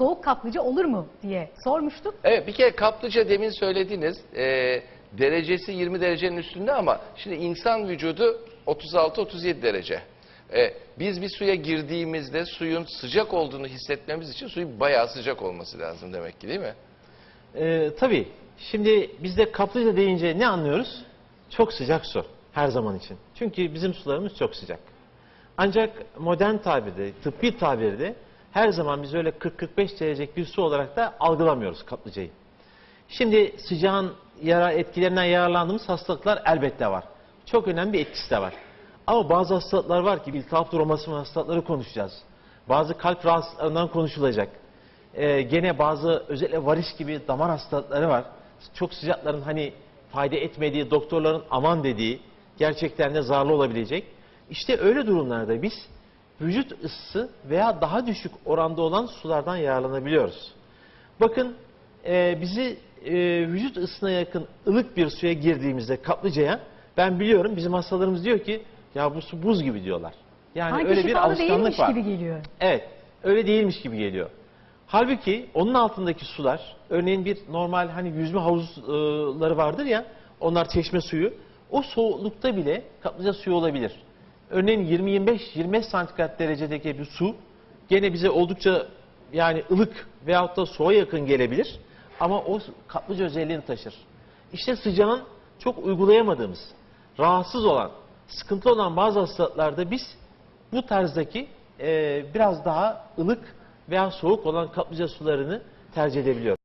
soğuk kaplıca olur mu diye sormuştuk. Evet bir kere kaplıca demin söylediniz e, derecesi 20 derecenin üstünde ama şimdi insan vücudu 36-37 derece. E, biz bir suya girdiğimizde suyun sıcak olduğunu hissetmemiz için suyun bayağı sıcak olması lazım demek ki değil mi? Ee, tabii. Şimdi bizde kaplıca deyince ne anlıyoruz? Çok sıcak su. Her zaman için. Çünkü bizim sularımız çok sıcak. Ancak modern tabirde, tıbbi tabirde her zaman biz öyle 40-45 derecelik bir su olarak da algılamıyoruz kaplıcayı. Şimdi sıcağın yara etkilerinden yararlandığımız hastalıklar elbette var. Çok önemli bir etkisi de var. Ama bazı hastalıklar var ki iltihap romasyon hastalıkları konuşacağız. Bazı kalp rahatsızlıklarından konuşulacak. Ee, gene bazı özellikle varis gibi damar hastalıkları var. Çok sıcakların hani fayda etmediği, doktorların aman dediği gerçekten de zararlı olabilecek. İşte öyle durumlarda biz vücut ısısı veya daha düşük oranda olan sulardan yararlanabiliyoruz. Bakın e, bizi e, vücut ısısına yakın ılık bir suya girdiğimizde kaplıcaya ben biliyorum bizim hastalarımız diyor ki ya bu su buz gibi diyorlar. Yani Sanki öyle bir alışkanlık var. gibi geliyor. Evet, öyle değilmiş gibi geliyor. Halbuki onun altındaki sular, örneğin bir normal hani yüzme havuzları vardır ya, onlar çeşme suyu, o soğuklukta bile kaplıca suyu olabilir. Örneğin 20-25-25 santigrat derecedeki bir su gene bize oldukça yani ılık veyahut da soğuğa yakın gelebilir ama o kaplıca özelliğini taşır. İşte sıcağın çok uygulayamadığımız, rahatsız olan, sıkıntı olan bazı hastalıklarda biz bu tarzdaki e, biraz daha ılık veya soğuk olan kaplıca sularını tercih edebiliyoruz.